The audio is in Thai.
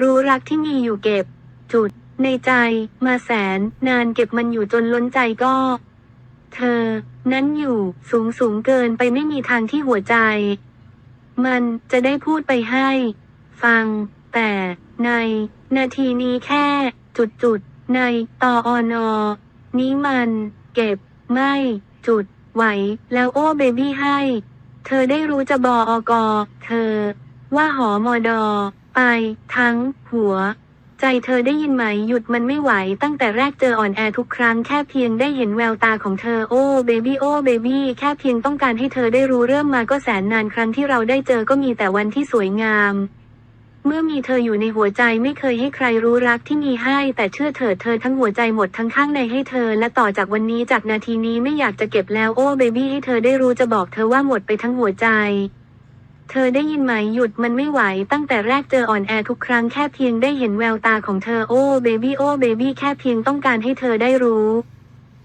รู้รักที่มีอยู่เก็บ จุด ในใจมาแสน นานเก็บมันอยู่จนล้นใจก็ เธอ นั้นอยู่สูงสูงเกินไปไม่มีทางที่หัวใจ มันจะได้พูดไปให้ ฟัง แต่ใน นาทีนี้แค่ จุดจุดในตออนอนี้มัน เก็บ ไม่ จุด ไหว แล้วโอ้เบบี้ให้ เธอได้รู้จะบออกอเธอ ว่าหอมอดอ ไปทั้ง หัว ใจเธอได้ยินไหมหยุดมันไม่ไหว ตั้งแต่แรกเจออ่อนแอทุกครั้งแค่เพียงได้เห็นแววตาของเธอโอ้เบบี้โอ้เบบี้แค่เพียงต้องการให้เธอได้รู้เริ่มมาก็แสนนานครั้งที่เราได้เจอก็มีแต่วันที่สวยงามเมื่อมีเธออยู่ในหัวใจไม่เคยให้ใครรู้รักที่มีให้ แต่เชื่อเถิดเธอทั้งหัวใจหมดทั้งข้างในให้เธอ และต่อจากวันนี้จากนาทีนี้ไม่อยากจะเก็บแล้วโอ้เบบี้ให้เธอได้รู้จะบอกเธอว่าหมดไปทั้งหัวใจ เธอได้ยินไหมหยุดมันไม่ไหวตั้งแต่แรกเจออ่อนแอทุกครั้งแค่เพียงได้เห็นแววตาของเธอโอ้เบบี้โอ้เบบี้แค่เพียงต้องการให้เธอได้รู้